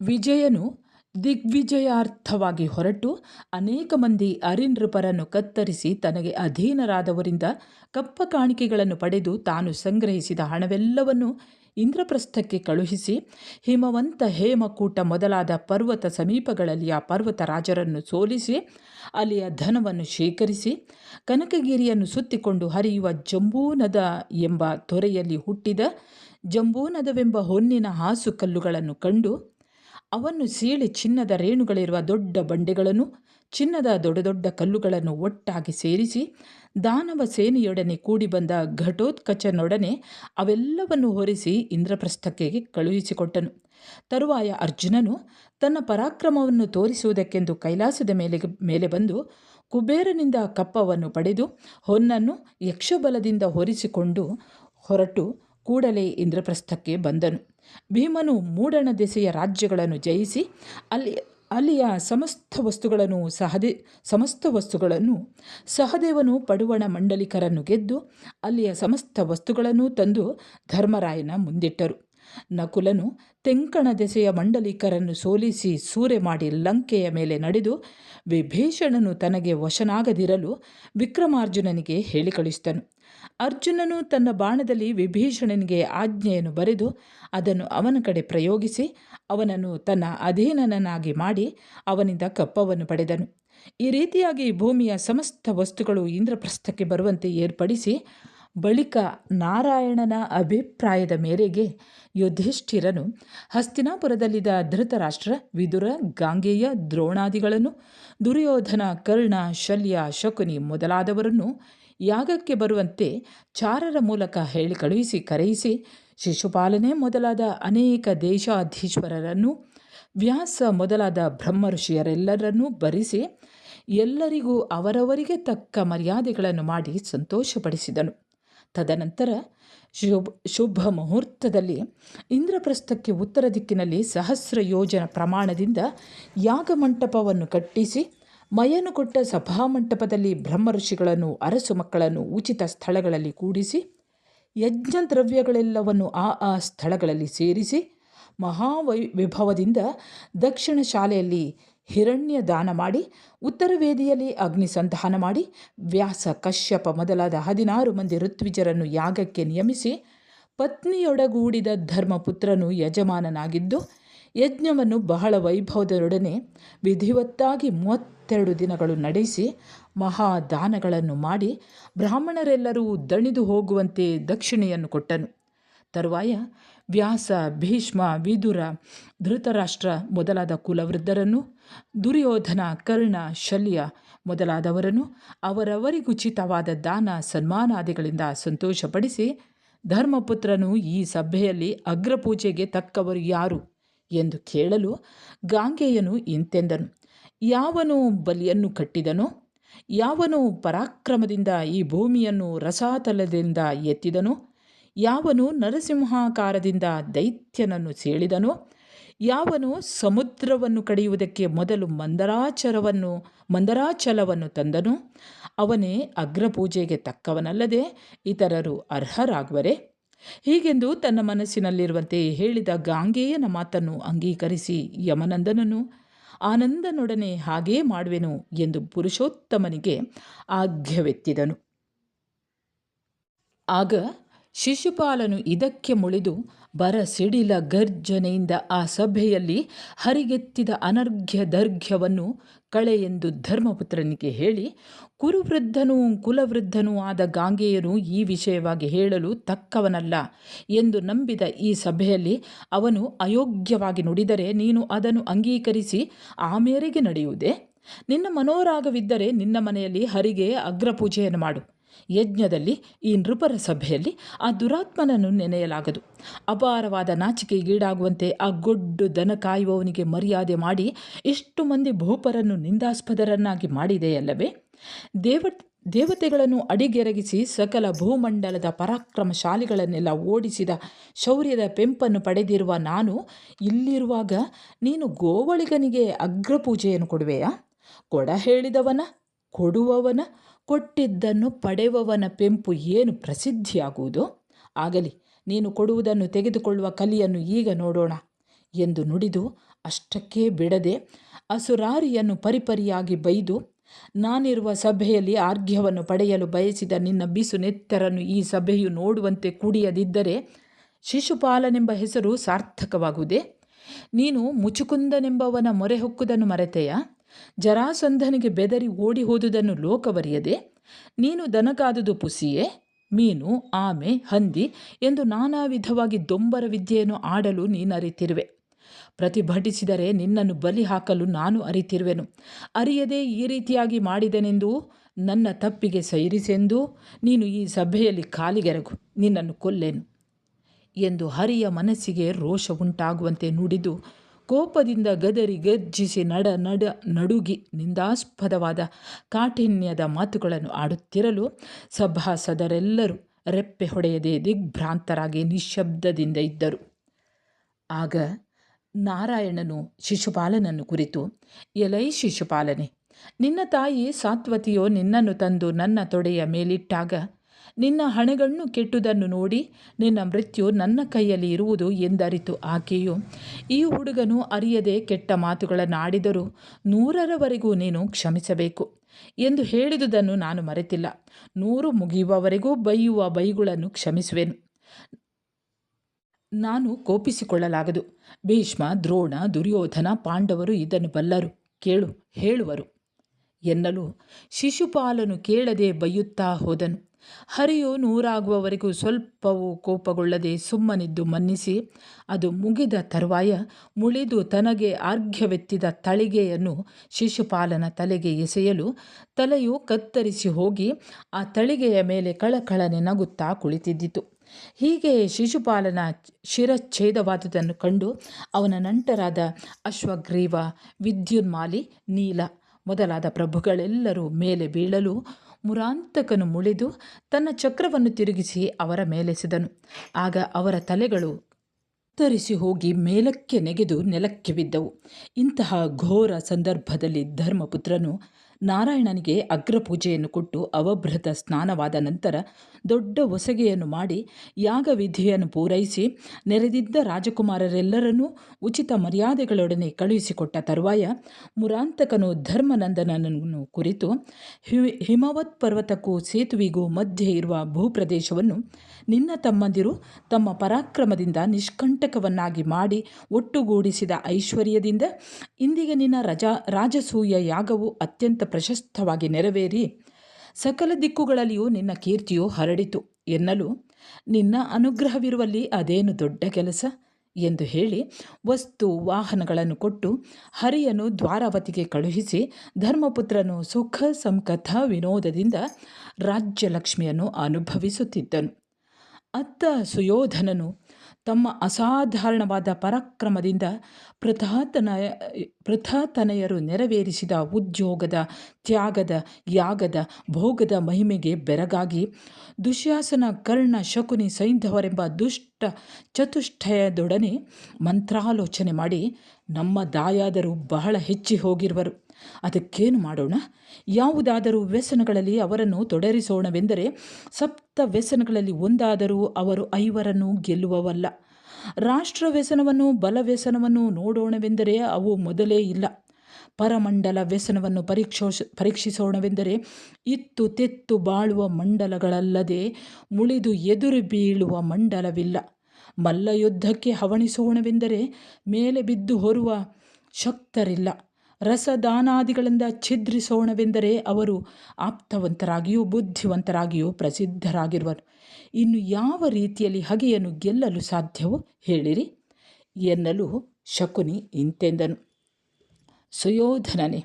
ವಿಜಯನು ದಿಗ್ವಿಜಯಾರ್ಥವಾಗಿ ಹೊರಟು ಅನೇಕ ಮಂದಿ ಅರಿನೃಪರನ್ನು ಕತ್ತರಿಸಿ ತನಗೆ ಅಧೀನರಾದವರಿಂದ ಕಪ್ಪ ಕಾಣಿಕೆಗಳನ್ನು ಪಡೆದು ತಾನು ಸಂಗ್ರಹಿಸಿದ ಹಣವೆಲ್ಲವನ್ನು ಇಂದ್ರಪ್ರಸ್ಥಕ್ಕೆ ಕಳುಹಿಸಿ ಹಿಮವಂತ ಹೇಮಕೂಟ ಮೊದಲಾದ ಪರ್ವತ ಸಮೀಪಗಳಲ್ಲಿ ಆ ಪರ್ವತ ರಾಜರನ್ನು ಸೋಲಿಸಿ ಅಲ್ಲಿಯ ಧನವನ್ನು ಶೇಖರಿಸಿ ಕನಕಗಿರಿಯನ್ನು ಸುತ್ತಿಕೊಂಡು ಹರಿಯುವ ಜಂಬೂನದ ಎಂಬ ತೊರೆಯಲ್ಲಿ ಹುಟ್ಟಿದ ಜಂಬೂನದವೆಂಬ ಹೊನ್ನಿನ ಹಾಸುಕಲ್ಲುಗಳನ್ನು ಕಂಡು ಅವನ್ನು ಸೀಳಿ ಚಿನ್ನದ ರೇಣುಗಳಿರುವ ದೊಡ್ಡ ಬಂಡೆಗಳನ್ನು, ಚಿನ್ನದ ದೊಡ್ಡ ದೊಡ್ಡ ಕಲ್ಲುಗಳನ್ನು ಒಟ್ಟಾಗಿ ಸೇರಿಸಿ, ದಾನವ ಸೇನೆಯೊಡನೆ ಕೂಡಿ ಬಂದ ಘಟೋತ್ಕಚನೊಡನೆ ಅವೆಲ್ಲವನ್ನು ಹೊರಿಸಿ ಇಂದ್ರಪ್ರಸ್ಥಕ್ಕೆ ಕಳುಹಿಸಿಕೊಟ್ಟನು. ತರುವಾಯ ಅರ್ಜುನನು ತನ್ನ ಪರಾಕ್ರಮವನ್ನು ತೋರಿಸುವುದಕ್ಕೆಂದು ಕೈಲಾಸದ ಮೇಲೆ ಮೇಲೆ ಬಂದು ಕುಬೇರನಿಂದ ಕಪ್ಪವನ್ನು ಪಡೆದು ಹೊನ್ನನ್ನು ಯಕ್ಷಬಲದಿಂದ ಹೊರಿಸಿಕೊಂಡು ಹೊರಟು ಕೂಡಲೇ ಇಂದ್ರಪ್ರಸ್ಥಕ್ಕೆ ಬಂದನು. ಭೀಮನು ಮೂಡಣ ದೆಸೆಯ ರಾಜ್ಯಗಳನ್ನು ಜಯಿಸಿ, ಅಲ್ಲಿ, ಅಲ್ಲಿಯ ಸಮಸ್ತ ವಸ್ತುಗಳನ್ನು ಸಹದೇ, ಸಮಸ್ತ ವಸ್ತುಗಳನ್ನು ಸಹದೇವನು ಪಡುವಣ ಮಂಡಲಿಕರನ್ನು ಗೆದ್ದು, ಅಲ್ಲಿಯ ಸಮಸ್ತ ವಸ್ತುಗಳನ್ನು ತಂದು ಧರ್ಮರಾಯನ ಮುಂದಿಟ್ಟರು. ನಕುಲನು ತೆಂಕಣ ದೆಸೆಯ ಮಂಡಲಿಕರನ್ನು ಸೋಲಿಸಿ ಸೂರೆ ಮಾಡಿ ಲಂಕೆಯ ಮೇಲೆ ನಡೆದು, ವಿಭೀಷಣನು ತನಗೆ ವಶನಾಗದಿರಲು ವಿಕ್ರಮಾರ್ಜುನನಿಗೆ ಹೇಳಿ ಕಳಿಸಿದನು ಅರ್ಜುನನು ತನ್ನ ಬಾಣದಲ್ಲಿ ವಿಭೀಷಣನಿಗೆ ಆಜ್ಞೆಯನ್ನು ಬರೆದು ಅದನ್ನು ಅವನ ಕಡೆ ಪ್ರಯೋಗಿಸಿ ಅವನನ್ನು ತನ್ನ ಅಧೀನನನ್ನಾಗಿ ಮಾಡಿ ಅವನಿಂದ ಕಪ್ಪವನ್ನು ಪಡೆದನು. ಈ ರೀತಿಯಾಗಿ ಭೂಮಿಯ ಸಮಸ್ತ ವಸ್ತುಗಳು ಇಂದ್ರಪ್ರಸ್ಥಕ್ಕೆ ಬರುವಂತೆ ಏರ್ಪಡಿಸಿ ಬಳಿಕ ನಾರಾಯಣನ ಅಭಿಪ್ರಾಯದ ಮೇರೆಗೆ ಯುಧಿಷ್ಠಿರನು ಹಸ್ತಿನಾಪುರದಲ್ಲಿದ್ದ ಧೃತರಾಷ್ಟ್ರ, ವಿದುರ, ಗಾಂಗೆಯ, ದ್ರೋಣಾದಿಗಳನ್ನು, ದುರ್ಯೋಧನ, ಕರ್ಣ, ಶಲ್ಯ, ಶಕುನಿ ಮೊದಲಾದವರನ್ನು ಯಾಗಕ್ಕೆ ಬರುವಂತೆ ಚಾರರ ಮೂಲಕ ಹೇಳಿ ಕಳುಹಿಸಿ, ಕರೆಯಿಸಿ. ಶಿಶುಪಾಲನೆ ಮೊದಲಾದ ಅನೇಕ ದೇಶಾಧೀಶ್ವರರನ್ನು, ವ್ಯಾಸ ಮೊದಲಾದ ಬ್ರಹ್ಮ ಋಷಿಯರೆಲ್ಲರನ್ನೂ ಬರಿಸಿ, ಎಲ್ಲರಿಗೂ ಅವರವರಿಗೆ ತಕ್ಕ ಮರ್ಯಾದೆಗಳನ್ನು ಮಾಡಿ ಸಂತೋಷಪಡಿಸಿದನು. ತದನಂತರ ಶುಭ ಶುಭ ಮುಹೂರ್ತದಲ್ಲಿ ಇಂದ್ರಪ್ರಸ್ಥಕ್ಕೆ ಉತ್ತರ ದಿಕ್ಕಿನಲ್ಲಿ ಸಹಸ್ರ ಯೋಜನ ಪ್ರಮಾಣದಿಂದ ಯಾಗಮಂಟಪವನ್ನು ಕಟ್ಟಿಸಿ ಮಯನು ಕೊಟ್ಟ ಸಭಾಮಂಟಪದಲ್ಲಿ ಬ್ರಹ್ಮ ಋಷಿಗಳನ್ನು ಅರಸು ಮಕ್ಕಳನ್ನು ಉಚಿತ ಸ್ಥಳಗಳಲ್ಲಿ ಕೂಡಿಸಿ ಯಜ್ಞ ದ್ರವ್ಯಗಳೆಲ್ಲವನ್ನು ಆ ಆ ಸ್ಥಳಗಳಲ್ಲಿ ಸೇರಿಸಿ ಮಹಾವೈ ವಿಭವದಿಂದ ದಕ್ಷಿಣ ಶಾಲೆಯಲ್ಲಿ ಹಿರಣ್ಯ ದಾನ ಮಾಡಿ, ಉತ್ತರ ವೇದಿಯಲ್ಲಿ ಅಗ್ನಿ ಸಂಧಾನ ಮಾಡಿ, ವ್ಯಾಸ ಕಶ್ಯಪ ಮೊದಲಾದ ಹದಿನಾರು ಮಂದಿ ಋತ್ವಿಜರನ್ನು ಯಾಗಕ್ಕೆ ನಿಯಮಿಸಿ, ಪತ್ನಿಯೊಡಗೂಡಿದ ಧರ್ಮಪುತ್ರನು ಯಜಮಾನನಾಗಿದ್ದು ಯಜ್ಞವನ್ನು ಬಹಳ ವೈಭವದೊಡನೆ ವಿಧಿವತ್ತಾಗಿ ಮೂವತ್ತೆರಡು ದಿನಗಳು ನಡೆಸಿ ಮಹಾದಾನಗಳನ್ನು ಮಾಡಿ ಬ್ರಾಹ್ಮಣರೆಲ್ಲರೂ ದಣಿದು ಹೋಗುವಂತೆ ದಕ್ಷಿಣೆಯನ್ನು ಕೊಟ್ಟನು. ತರುವಾಯ ವ್ಯಾಸ, ಭೀಷ್ಮ, ವಿದುರ, ಧೃತರಾಷ್ಟ್ರ ಮೊದಲಾದ ಕುಲವೃದ್ಧರನ್ನು, ದುರ್ಯೋಧನ, ಕರ್ಣ, ಶಲ್ಯ ಮೊದಲಾದವರನ್ನು ಅವರವರಿಗುಚಿತವಾದ ದಾನ ಸನ್ಮಾನಾದಿಗಳಿಂದ ಸಂತೋಷಪಡಿಸಿ ಧರ್ಮಪುತ್ರನು ಈ ಸಭೆಯಲ್ಲಿ ಅಗ್ರಪೂಜೆಗೆ ತಕ್ಕವರು ಯಾರು? ಎಂದು ಕೇಳಲು ಗಾಂಗೆಯನು ಇಂತೆಂದನು, ಯಾವನು ಬಲಿಯನ್ನು ಕಟ್ಟಿದನೋ, ಯಾವನು ಪರಾಕ್ರಮದಿಂದ ಈ ಭೂಮಿಯನ್ನು ರಸಾತಲದಿಂದ ಎತ್ತಿದನೋ, ಯಾವನು ನರಸಿಂಹಾಕಾರದಿಂದ ದೈತ್ಯನನ್ನು ಸೇಳಿದನೋ, ಯಾವನು ಸಮುದ್ರವನ್ನು ಕಡಿಯುವುದಕ್ಕೆ ಮೊದಲು ಮಂದರಾಚರವನ್ನು, ಮಂದರಾಚಲವನ್ನು ತಂದನು, ಅವನೇ ಅಗ್ರಪೂಜೆಗೆ ತಕ್ಕವನಲ್ಲದೆ ಇತರರು ಅರ್ಹರಾಗುವರೆ? ಹೀಗೆಂದು ತನ್ನ ಮನಸ್ಸಿನಲ್ಲಿರುವಂತೆ ಹೇಳಿದ ಗಾಂಗೆಯನ ಮಾತನ್ನು ಅಂಗೀಕರಿಸಿ ಯಮನಂದನನು ಆನಂದನೊಡನೆ ಹಾಗೇ ಮಾಡುವೆನು ಎಂದು ಪುರುಷೋತ್ತಮನಿಗೆ ಆಜ್ಞವೆತ್ತಿದನು. ಆಗ ಶಿಶುಪಾಲನು ಇದಕ್ಕೆ ಮುಳಿದು ಬರ ಸಿಡಿಲ ಗರ್ಜನೆಯಿಂದ ಆ ಸಭೆಯಲ್ಲಿ ಹರಿಗೆತ್ತಿದ ಅನರ್ಘ್ಯ ದರ್ಘ್ಯವನ್ನು ಕಳೆ ಎಂದು ಧರ್ಮಪುತ್ರನಿಗೆ ಹೇಳಿ, ಕುರುವೃದ್ಧನೂ ಕುಲವೃದ್ಧನೂ ಆದ ಗಾಂಗೆಯನು ಈ ವಿಷಯವಾಗಿ ಹೇಳಲು ತಕ್ಕವನಲ್ಲ ಎಂದು ನಂಬಿದ ಈ ಸಭೆಯಲ್ಲಿ ಅವನು ಅಯೋಗ್ಯವಾಗಿ ನುಡಿದರೆ ನೀನು ಅದನ್ನು ಅಂಗೀಕರಿಸಿ ಆ ಮೇರೆಗೆ ನಡೆಯುವುದೇ? ನಿನ್ನ ಮನೋರಾಗವಿದ್ದರೆ ನಿನ್ನ ಮನೆಯಲ್ಲಿ ಹರಿಗೆ ಅಗ್ರಪೂಜೆಯನ್ನು ಮಾಡು. ಯಜ್ಞದಲ್ಲಿ, ಈ ನೃಪರ ಸಭೆಯಲ್ಲಿ ಆ ದುರಾತ್ಮನನ್ನು ನೆನೆಯಲಾಗದು. ಅಪಾರವಾದ ನಾಚಿಕೆಗೀಡಾಗುವಂತೆ ಆ ಗೊಡ್ಡು ದನ ಕಾಯುವವನಿಗೆ ಮರ್ಯಾದೆ ಮಾಡಿ ಇಷ್ಟು ಮಂದಿ ಭೂಪರನ್ನು ನಿಂದಾಸ್ಪದರನ್ನಾಗಿ ಮಾಡಿದೆಯಲ್ಲವೇ? ದೇವ, ದೇವತೆಗಳನ್ನು ಅಡಿಗೆರಗಿಸಿ ಸಕಲ ಭೂಮಂಡಲದ ಪರಾಕ್ರಮ ಶಾಲೆಗಳನ್ನೆಲ್ಲ ಓಡಿಸಿದ ಶೌರ್ಯದ ಪೆಂಪನ್ನು ಪಡೆದಿರುವ ನಾನು ಇಲ್ಲಿರುವಾಗ ನೀನು ಗೋವಳಿಗನಿಗೆ ಅಗ್ರಪೂಜೆಯನ್ನು ಕೊಡುವೆಯಾ? ಕೊಡ ಹೇಳಿದವನ, ಕೊಡುವವನ ಕೊಟ್ಟಿದ್ದನ್ನು ಪಡೆವವನ ಪೆಂಪು ಏನು ಪ್ರಸಿದ್ಧಿಯಾಗುವುದು? ಆಗಲಿ, ನೀನು ಕೊಡುವುದನ್ನು ತೆಗೆದುಕೊಳ್ಳುವ ಕಲಿಯನ್ನು ಈಗ ನೋಡೋಣ ಎಂದು ನುಡಿದು ಅಷ್ಟಕ್ಕೇ ಬಿಡದೆ ಅಸುರಾರಿಯನ್ನು ಪರಿಪರಿಯಾಗಿ ಬೈದು, ನಾನಿರುವ ಸಭೆಯಲ್ಲಿ ಆರ್ಘ್ಯವನ್ನು ಪಡೆಯಲು ಬಯಸಿದ ನಿನ್ನ ಬಿಸು ನೆತ್ತರನ್ನು ಈ ಸಭೆಯು ನೋಡುವಂತೆ ಕುಡಿಯದಿದ್ದರೆ ಶಿಶುಪಾಲನೆಂಬ ಹೆಸರು ಸಾರ್ಥಕವಾಗುವುದೇ? ನೀನು ಮುಚುಕುಂದನೆಂಬವನ ಮೊರೆ ಹೊಕ್ಕುದನ್ನು ಮರೆತೆಯಾ? ಜರಾಸಂಧನಿಗೆ ಬೆದರಿ ಓಡಿ ಹೋದುದನ್ನು ಲೋಕವರಿಯದೆ, ನೀನು ದನಕಾದುದು ಪುಸಿಯೇ, ಮೀನು, ಆಮೆ, ಹಂದಿ ಎಂದು ನಾನಾ ವಿಧವಾಗಿ ದೊಂಬರ ವಿದ್ಯೆಯನ್ನು ಆಡಲು ನೀನರಿತಿರುವೆ. ಪ್ರತಿಭಟಿಸಿದರೆ ನಿನ್ನನ್ನು ಬಲಿ ಹಾಕಲು ನಾನು ಅರಿತಿರುವೆನು. ಅರಿಯದೆ ಈ ರೀತಿಯಾಗಿ ಮಾಡಿದನೆಂದು ನನ್ನ ತಪ್ಪಿಗೆ ಸೈರಿಸೆಂದು ನೀನು ಈ ಸಭೆಯಲ್ಲಿ ಕಾಲಿಗೆರಗು, ನಿನ್ನನ್ನು ಕೊಲ್ಲೆನು. ಎಂದು ಹರಿಯ ಮನಸ್ಸಿಗೆ ರೋಷ ಉಂಟಾಗುವಂತೆ ನುಡಿದು ಕೋಪದಿಂದ ಗದರಿ ಗರ್ಜಿಸಿ ನಡ ನಡ, ನಡುಗಿ ನಿಂದಾಸ್ಪದವಾದ ಕಾಠಿನ್ಯದ ಮಾತುಗಳನ್ನು ಆಡುತ್ತಿರಲು ಸಭಾಸದರೆಲ್ಲರೂ ರೆಪ್ಪೆ ಹೊಡೆಯದೆ ದಿಗ್ಭ್ರಾಂತರಾಗಿ ನಿಶ್ಶಬ್ದದಿಂದ ಇದ್ದರು. ಆಗ ನಾರಾಯಣನು ಶಿಶುಪಾಲನನ್ನು ಕುರಿತು, ಎಲೈ ಶಿಶುಪಾಲನೆ, ನಿನ್ನ ತಾಯಿ ಸಾತ್ವತಿಯೋ ನಿನ್ನನ್ನು ತಂದು ನನ್ನ ತೊಡೆಯ ಮೇಲಿಟ್ಟಾಗ ನಿನ್ನ ಹಣೆಗಣ್ಣು ಕೆಟ್ಟುದನ್ನು ನೋಡಿ ನಿನ್ನ ಮೃತ್ಯು ನನ್ನ ಕೈಯಲ್ಲಿ ಇರುವುದು ಎಂದರಿತು ಆಕೆಯು. ಈ ಹುಡುಗನು ಅರಿಯದೆ ಕೆಟ್ಟ ಮಾತುಗಳನ್ನಾಡಿದರೂ ನೂರರವರೆಗೂ ನೀನು ಕ್ಷಮಿಸಬೇಕು ಎಂದು ಹೇಳಿದುದನ್ನು ನಾನು ಮರೆತಿಲ್ಲ. ನೂರು ಮುಗಿಯುವವರೆಗೂ ಬೈಯುವ ಬೈಗಳನ್ನು ಕ್ಷಮಿಸುವೆನು. ನಾನು ಕೋಪಿಸಿಕೊಳ್ಳಲಾಗದು. ಭೀಷ್ಮ, ದ್ರೋಣ, ದುರ್ಯೋಧನ, ಪಾಂಡವರು ಇದನ್ನು ಬಲ್ಲರು. ಕೇಳು, ಹೇಳುವರು. ಎನ್ನಲು ಶಿಶುಪಾಲನು ಕೇಳದೆ ಬೈಯುತ್ತಾ ಹೋದನು. ಹರಿಯು ನೂರಾಗುವವರೆಗೂ ಸ್ವಲ್ಪವೂ ಕೋಪಗೊಳ್ಳದೆ ಸುಮ್ಮನಿದ್ದು ಮನ್ನಿಸಿ, ಅದು ಮುಗಿದ ತರುವಾಯ ಮುಳಿದು ತನಗೆ ಆರ್ಘ್ಯವೆತ್ತಿದ ತಳಿಗೆಯನ್ನು ಶಿಶುಪಾಲನ ತಲೆಗೆ ಎಸೆಯಲು ತಲೆಯು ಕತ್ತರಿಸಿ ಹೋಗಿ ಆ ತಳಿಗೆಯ ಮೇಲೆ ಕಳಕಳನೆ ನಗುತ್ತಾ ಕುಳಿತಿದ್ದಿತು. ಹೀಗೆ ಶಿಶುಪಾಲನ ಶಿರಚ್ಛೇದವಾದುದನ್ನು ಕಂಡು ಅವನ ನಂಟರಾದ ಅಶ್ವಗ್ರೀವ, ವಿದ್ಯುನ್ಮಾಲಿ, ನೀಲ ಮೊದಲಾದ ಪ್ರಭುಗಳೆಲ್ಲರೂ ಮೇಲೆ ಬೀಳಲು ಮುರಾಂತಕನು ಮುಳಿದು ತನ್ನ ಚಕ್ರವನ್ನು ತಿರುಗಿಸಿ ಅವರ ಮೇಲೆಸೆದನು ಆಗ ಅವರ ತಲೆಗಳು ತರಿಸಿ ಹೋಗಿ ಮೇಲಕ್ಕೆ ನೆಗೆದು ನೆಲಕ್ಕೆ ಬಿದ್ದವು. ಇಂತಹ ಘೋರ ಸಂದರ್ಭದಲ್ಲಿ ಧರ್ಮಪುತ್ರನು ನಾರಾಯಣನಿಗೆ ಅಗ್ರಪೂಜೆಯನ್ನು ಕೊಟ್ಟು ಅವಭೃತ ಸ್ನಾನವಾದ ನಂತರ ದೊಡ್ಡ ಒಸಗೆಯನ್ನು ಮಾಡಿ ಯಾಗ ವಿಧಿಯನ್ನು ಪೂರೈಸಿ ನೆರೆದಿದ್ದ ರಾಜಕುಮಾರರೆಲ್ಲರನ್ನೂ ಉಚಿತ ಮರ್ಯಾದೆಗಳೊಡನೆ ಕಳುಹಿಸಿಕೊಟ್ಟ ತರುವಾಯ ಮುರಾಂತಕನು ಧರ್ಮನಂದನನನ್ನು ಕುರಿತು ಹಿ, ಹಿಮವತ್ ಪರ್ವತಕ್ಕೂ ಸೇತುವೆಗೂ ಮಧ್ಯೆ ಇರುವ ಭೂಪ್ರದೇಶವನ್ನು ನಿನ್ನ ತಮ್ಮಂದಿರು ತಮ್ಮ ಪರಾಕ್ರಮದಿಂದ ನಿಷ್ಕಂಟಕವನ್ನಾಗಿ ಮಾಡಿ ಒಟ್ಟುಗೂಡಿಸಿದ ಐಶ್ವರ್ಯದಿಂದ ಇಂದಿಗೆ ನಿನ್ನ ರಜಾ, ರಾಜಸೂಯ ಯಾಗವು ಅತ್ಯಂತ ಪ್ರಶಸ್ತವಾಗಿ ನೆರವೇರಿ, ಸಕಲ ದಿಕ್ಕುಗಳಲ್ಲಿಯೂ ನಿನ್ನ ಕೀರ್ತಿಯು ಹರಡಿತು. ಎನ್ನಲು, ನಿನ್ನ ಅನುಗ್ರಹವಿರುವಲ್ಲಿ ಅದೇನು ದೊಡ್ಡ ಕೆಲಸ? ಎಂದು ಹೇಳಿ, ವಸ್ತು ವಾಹನಗಳನ್ನು ಕೊಟ್ಟು ಹರಿಯನು ದ್ವಾರಾವತಿಗೆ ಕಳುಹಿಸಿ, ಧರ್ಮಪುತ್ರನು ಸುಖ ಸಂಕಥ ವಿನೋದದಿಂದ ರಾಜ್ಯಲಕ್ಷ್ಮಿಯನ್ನು ಅನುಭವಿಸುತ್ತಿದ್ದನು. ಅತ್ತ ಸುಯೋಧನನು ತಮ್ಮ ಅಸಾಧಾರಣವಾದ ಪರಾಕ್ರಮದಿಂದ ಪೃಥಾತನ ಪ್ರಥಾತನಯರು ನೆರವೇರಿಸಿದ ಉದ್ಯೋಗದ ತ್ಯಾಗದ, ಯಾಗದ, ಭೋಗದ ಮಹಿಮೆಗೆ ಬೆರಗಾಗಿ ದುಶ್ಯಾಸನ ಕರ್ಣ ಶಕುನಿ ಸೈಂಧವರೆಂಬ ದುಷ್ಟ ಚತುಷ್ಠಯದೊಡನೆ ಮಂತ್ರಾಲೋಚನೆ ಮಾಡಿ ನಮ್ಮ ದಾಯಾದರು ಬಹಳ ಹೆಚ್ಚಿ ಹೋಗಿರುವರು. ಅದಕ್ಕೇನು ಮಾಡೋಣ? ಯಾವುದಾದರೂ ವ್ಯಸನಗಳಲ್ಲಿ ಅವರನ್ನು ತೊಡರಿಸೋಣವೆಂದರೆ ಸಪ್ತ ವ್ಯಸನಗಳಲ್ಲಿ ಒಂದಾದರೂ ಅವರು ಐವರನ್ನು ಗೆಲ್ಲುವವಲ್ಲ. ರಾಷ್ಟ್ರ ವ್ಯಸನವನ್ನು ಬಲ ವ್ಯಸನವನ್ನು ನೋಡೋಣವೆಂದರೆ ಅವು ಮೊದಲೇ ಇಲ್ಲ. ಪರಮಂಡಲ ವ್ಯಸನವನ್ನು ಪರೀಕ್ಷೋಷ ಪರೀಕ್ಷಿಸೋಣವೆಂದರೆ ಇತ್ತು ತೆತ್ತು ಬಾಳುವ ಮಂಡಲಗಳಲ್ಲದೆ ಮುಳಿದು ಎದುರು ಬೀಳುವ ಮಂಡಲವಿಲ್ಲ. ಮಲ್ಲಯುದ್ಧಕ್ಕೆ ಹವಣಿಸೋಣವೆಂದರೆ ಮೇಲೆ ಬಿದ್ದು ಹೊರುವ ಶಕ್ತರಿಲ್ಲ. ರಸದಾನಾದಿಗಳಿಂದ ಛಿದ್ರಿಸೋಣವೆಂದರೆ ಅವರು ಆಪ್ತವಂತರಾಗಿಯೂ ಬುದ್ಧಿವಂತರಾಗಿಯೂ ಪ್ರಸಿದ್ಧರಾಗಿರುವರು. ಇನ್ನು ಯಾವ ರೀತಿಯಲ್ಲಿ ಹಗೆಯನ್ನು ಗೆಲ್ಲಲು ಸಾಧ್ಯವೋ ಹೇಳಿರಿ. ಎನ್ನಲು ಶಕುನಿ ಇಂತೆಂದನು. ಸುಯೋಧನನೇ,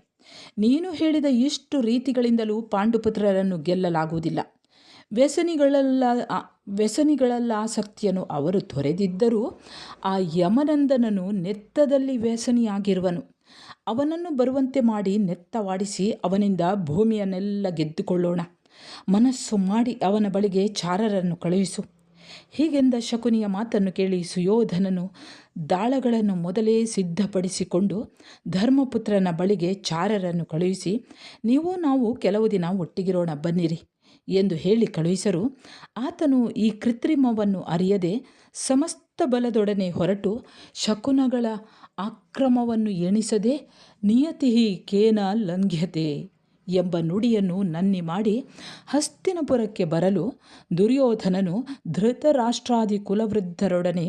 ನೀನು ಹೇಳಿದ ಇಷ್ಟು ರೀತಿಗಳಿಂದಲೂ ಪಾಂಡುಪುತ್ರರನ್ನು ಗೆಲ್ಲಲಾಗುವುದಿಲ್ಲ. ವ್ಯಸನಿಗಳಲ್ಲ ವ್ಯಸನಿಗಳಲ್ಲ ಆಸಕ್ತಿಯನ್ನು ಅವರು ತೊರೆದಿದ್ದರೂ ಆ ಯಮನಂದನನು ನೆತ್ತದಲ್ಲಿ ವ್ಯಸನಿಯಾಗಿರುವನು. ಅವನನ್ನು ಬರುವಂತೆ ಮಾಡಿ ನೆತ್ತವಾಡಿಸಿ ಅವನಿಂದ ಭೂಮಿಯನ್ನೆಲ್ಲ ಗೆದ್ದುಕೊಳ್ಳೋಣ. ಮನಸ್ಸು ಮಾಡಿ ಅವನ ಬಳಿಗೆ ಚಾರರನ್ನು ಕಳುಹಿಸು. ಹೀಗೆಂದ ಶಕುನಿಯ ಮಾತನ್ನು ಕೇಳಿ ಸುಯೋಧನನು ದಾಳಗಳನ್ನು ಮೊದಲೇ ಸಿದ್ಧಪಡಿಸಿಕೊಂಡು ಧರ್ಮಪುತ್ರನ ಬಳಿಗೆ ಚಾರರನ್ನು ಕಳುಹಿಸಿ, ನೀವು ನಾವು ಕೆಲವು ದಿನ ಒಟ್ಟಿಗಿರೋಣ, ಬನ್ನಿರಿ ಎಂದು ಹೇಳಿ ಕಳುಹಿಸರು. ಆತನು ಈ ಕೃತ್ರಿಮವನ್ನು ಅರಿಯದೆ ಸಮಸ್ತ ಬಲದೊಡನೆ ಹೊರಟು ಶಕುನಗಳ ಆಕ್ರಮವನ್ನು ಎಣಿಸದೆ ನಿಯತಿ ಕೇನ ಲಂಘ್ಯತೆ ಎಂಬ ನುಡಿಯನ್ನು ನನ್ನಿ ಮಾಡಿ ಹಸ್ತಿನಪುರಕ್ಕೆ ಬರಲು ದುರ್ಯೋಧನನು ಧೃತರಾಷ್ಟ್ರಾದಿ ಕುಲವೃದ್ಧರೊಡನೆ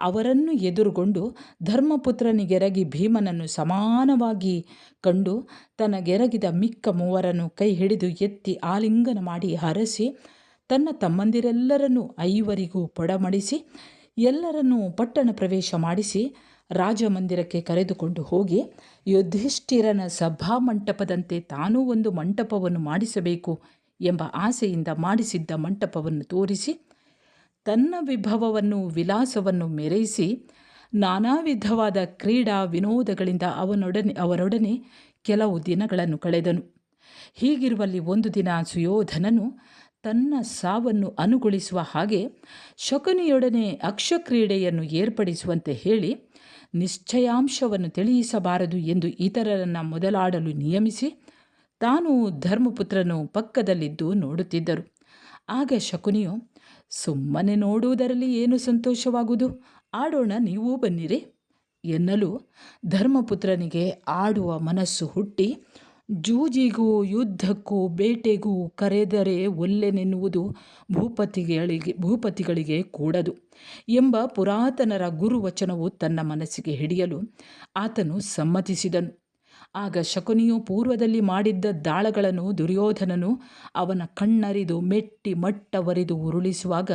ಅವರನ್ನು ಎದುರುಗೊಂಡು ಧರ್ಮಪುತ್ರನಿಗೆರಗಿ ಭೀಮನನ್ನು ಸಮಾನವಾಗಿ ಕಂಡು ತನಗೆರಗಿದ ಮಿಕ್ಕ ಮೂವರನ್ನು ಕೈ ಹಿಡಿದು ಎತ್ತಿ ಆಲಿಂಗನ ಮಾಡಿ ಹರಸಿ ತನ್ನ ತಮ್ಮಂದಿರೆಲ್ಲರನ್ನೂ ಐವರಿಗೂ ಪೊಡಮಡಿಸಿ ಎಲ್ಲರನ್ನೂ ಪಟ್ಟಣ ಪ್ರವೇಶ ಮಾಡಿಸಿ ರಾಜಮಂದಿರಕ್ಕೆ ಕರೆದುಕೊಂಡು ಹೋಗಿ ಯುಧಿಷ್ಠಿರನ ಸಭಾಮಂಟಪದಂತೆ ತಾನೂ ಒಂದು ಮಂಟಪವನ್ನು ಮಾಡಿಸಬೇಕು ಎಂಬ ಆಸೆಯಿಂದ ಮಾಡಿಸಿದ್ದ ಮಂಟಪವನ್ನು ತೋರಿಸಿ ತನ್ನ ವಿಭವವನ್ನು ವಿಲಾಸವನ್ನು ಮೆರೆಯಿಸಿ ನಾನಾ ವಿಧವಾದ ಕ್ರೀಡಾ ವಿನೋದಗಳಿಂದ ಅವನೊಡನೆ ಅವರೊಡನೆ ಕೆಲವು ದಿನಗಳನ್ನು ಕಳೆದನು. ಹೀಗಿರುವಲ್ಲಿ ಒಂದು ದಿನ ಸುಯೋಧನನು ತನ್ನ ಸಾವನ್ನು ಅನುಗೊಳಿಸುವ ಹಾಗೆ ಶಕುನಿಯೊಡನೆ ಅಕ್ಷಕ್ರೀಡೆಯನ್ನು ಏರ್ಪಡಿಸುವಂತೆ ಹೇಳಿ ನಿಶ್ಚಯಾಂಶವನ್ನು ತಿಳಿಯಿಸಬಾರದು ಎಂದು ಇತರರನ್ನು ಮೊದಲಾಡಲು ನಿಯಮಿಸಿ, ತಾನು ಧರ್ಮಪುತ್ರನು ಪಕ್ಕದಲ್ಲಿದ್ದು ನೋಡುತ್ತಿದ್ದರು. ಆಗ ಶಕುನಿಯು, ಸುಮ್ಮನೆ ನೋಡುವುದರಲ್ಲಿ ಏನು ಸಂತೋಷವಾಗುವುದು? ಆಡೋಣ, ನೀವೂ ಬನ್ನಿರಿ ಎನ್ನಲು ಧರ್ಮಪುತ್ರನಿಗೆ ಆಡುವ ಮನಸ್ಸು ಹುಟ್ಟಿ ಜೂಜಿಗೂ ಯುದ್ಧಕ್ಕೂ ಬೇಟೆಗೂ ಕರೆದರೆ ಒಲ್ಲೆನೆನ್ನುವುದು ಭೂಪತಿಗಳಿಗೆ ಭೂಪತಿಗಳಿಗೆ ಕೂಡದು ಎಂಬ ಪುರಾತನರ ಗುರುವಚನವು ತನ್ನ ಮನಸ್ಸಿಗೆ ಹಿಡಿಯಲು ಆತನು ಸಮ್ಮತಿಸಿದನು. ಆಗ ಶಕುನಿಯು ಪೂರ್ವದಲ್ಲಿ ಮಾಡಿದ್ದ ದಾಳಗಳನ್ನು ದುರ್ಯೋಧನನು ಅವನ ಕಣ್ಣರಿದು ಮೆಟ್ಟಿ ಮಟ್ಟವರಿದು ಉರುಳಿಸುವಾಗ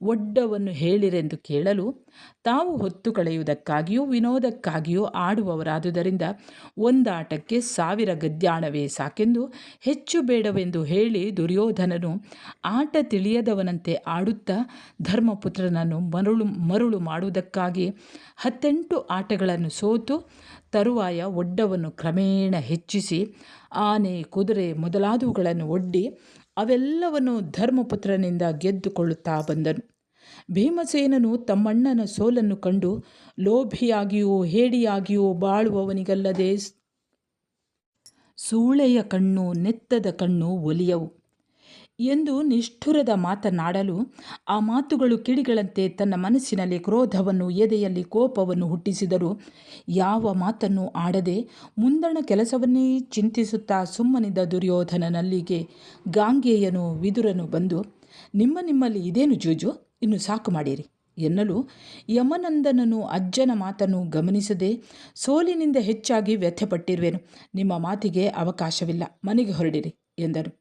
ಒಡ್ಡವನ್ನು ಹೇಳಿರೆಂದು ಕೇಳಲು ತಾವು ಹೊತ್ತು ಕಳೆಯುವುದಕ್ಕಾಗಿಯೂ ವಿನೋದಕ್ಕಾಗಿಯೂ ಆಡುವವರಾದುದರಿಂದ ಒಂದಾಟಕ್ಕೆ ಸಾವಿರ ಗದ್ಯಾಣವೇ ಸಾಕೆಂದು ಹೆಚ್ಚು ಬೇಡವೆಂದು ಹೇಳಿ ದುರ್ಯೋಧನನು ಆಟ ತಿಳಿಯದವನಂತೆ ಆಡುತ್ತಾ ಧರ್ಮಪುತ್ರನನ್ನು ಮರುಳು ಮರುಳು ಮಾಡುವುದಕ್ಕಾಗಿ ಹತ್ತೆಂಟು ಆಟಗಳನ್ನು ಸೋತು ತರುವಾಯ ಒಡ್ಡವನ್ನು ಕ್ರಮೇಣ ಹೆಚ್ಚಿಸಿ ಆನೆ, ಕುದುರೆ ಮೊದಲಾದವುಗಳನ್ನು ಒಡ್ಡಿ ಅವೆಲ್ಲವನ್ನು ಧರ್ಮಪುತ್ರನಿಂದ ಗೆದ್ದುಕೊಳ್ಳುತ್ತಾ ಬಂದನು. ಭೀಮಸೇನನು ತಮ್ಮಣ್ಣನ ಸೋಲನ್ನು ಕಂಡು, ಲೋಭಿಯಾಗಿಯೋ ಹೇಡಿಯಾಗಿಯೂ ಬಾಳುವವನಿಗಲ್ಲದೆ ಸೂಳೆಯ ಕಣ್ಣು ನೆತ್ತದ ಕಣ್ಣು ಒಲಿಯವು. ಎಂದು ನಿಷ್ಠುರದ ಮಾತನಾಡಲು ಆ ಮಾತುಗಳು ಕಿಡಿಗಳಂತೆ ತನ್ನ ಮನಸ್ಸಿನಲ್ಲಿ ಕ್ರೋಧವನ್ನು, ಎದೆಯಲ್ಲಿ ಕೋಪವನ್ನು ಹುಟ್ಟಿಸಿದರೂ. ಯಾವ ಮಾತನ್ನು ಆಡದೆ ಮುಂದಣ ಕೆಲಸವನ್ನೇ ಚಿಂತಿಸುತ್ತಾ ಸುಮ್ಮನಿದ್ದ ದುರ್ಯೋಧನನಲ್ಲಿಗೆ ಗಾಂಗೆಯನು ವಿದುರನು ಬಂದು, ನಿಮ್ಮ ನಿಮ್ಮಲ್ಲಿ ಇದೇನು ಜೂಜು? ಇನ್ನು ಸಾಕು ಮಾಡಿರಿ ಎನ್ನಲು ಯಮನಂದನನು ಅಜ್ಜನ ಮಾತನ್ನು ಗಮನಿಸದೆ ಸೋಲಿನಿಂದ ಹೆಚ್ಚಾಗಿ ವ್ಯಥೆಪಟ್ಟಿರುವೆನು. ನಿಮ್ಮ ಮಾತಿಗೆ ಅವಕಾಶವಿಲ್ಲ, ಮನೆಗೆ ಹೊರಡಿರಿ ಎಂದನು.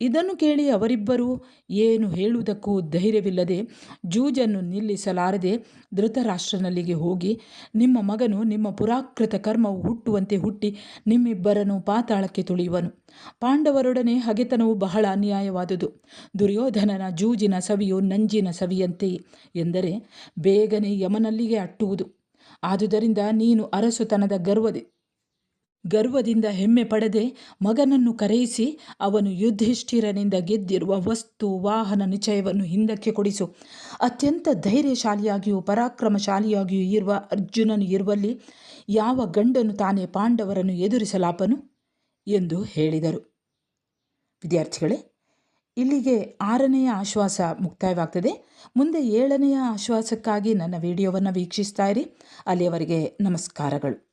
ಇದನ್ನು ಕೇಳಿ ಅವರಿಬ್ಬರೂ ಏನು ಹೇಳುವುದಕ್ಕೂ ಧೈರ್ಯವಿಲ್ಲದೆ ಜೂಜನ್ನು ನಿಲ್ಲಿಸಲಾರದೆ ಧೃತರಾಷ್ಟ್ರನಲ್ಲಿಗೆ ಹೋಗಿ, ನಿಮ್ಮ ಮಗನು ನಿಮ್ಮ ಪುರಾಕೃತ ಕರ್ಮವು ಹುಟ್ಟುವಂತೆ ಹುಟ್ಟಿ ನಿಮ್ಮಿಬ್ಬರನ್ನು ಪಾತಾಳಕ್ಕೆ ತುಳಿಯುವನು. ಪಾಂಡವರೊಡನೆ ಹಗೆತನವು ಬಹಳ ಅನ್ಯಾಯವಾದುದು. ದುರ್ಯೋಧನನ ಜೂಜಿನ ಸವಿಯು ನಂಜಿನ ಸವಿಯಂತೆಯೇ ಎಂದರೆ ಬೇಗನೆ ಯಮನಲ್ಲಿಗೆ ಅಟ್ಟುವುದು. ಆದುದರಿಂದ ನೀನು ಅರಸುತನದ ಗರ್ವದೆ ಗರ್ವದಿಂದ ಹೆಮ್ಮೆ ಪಡೆದೆ ಮಗನನ್ನು ಕರೆಯಿಸಿ, ಅವನು ಯುದ್ಧಿಷ್ಠಿರನಿಂದ ಗೆದ್ದಿರುವ ವಸ್ತು, ವಾಹನ ನಿಚಯವನ್ನು ಹಿಂದಕ್ಕೆ ಕೊಡಿಸು. ಅತ್ಯಂತ ಧೈರ್ಯಶಾಲಿಯಾಗಿಯೂ ಪರಾಕ್ರಮಶಾಲಿಯಾಗಿಯೂ ಇರುವ ಅರ್ಜುನನು ಇರುವಲ್ಲಿ ಯಾವ ಗಂಡನು ತಾನೇ ಪಾಂಡವರನ್ನು ಎದುರಿಸಲಾಪನು? ಎಂದು ಹೇಳಿದರು. ವಿದ್ಯಾರ್ಥಿಗಳೇ, ಇಲ್ಲಿಗೆ ಆರನೆಯ ಆಶ್ವಾಸ ಮುಕ್ತಾಯವಾಗ್ತದೆ. ಮುಂದೆ ಏಳನೆಯ ಆಶ್ವಾಸಕ್ಕಾಗಿ ನನ್ನ ವಿಡಿಯೋವನ್ನು ವೀಕ್ಷಿಸ್ತಾ ಇರಿ. ಅಲ್ಲಿಯವರೆಗೆ ನಮಸ್ಕಾರಗಳು.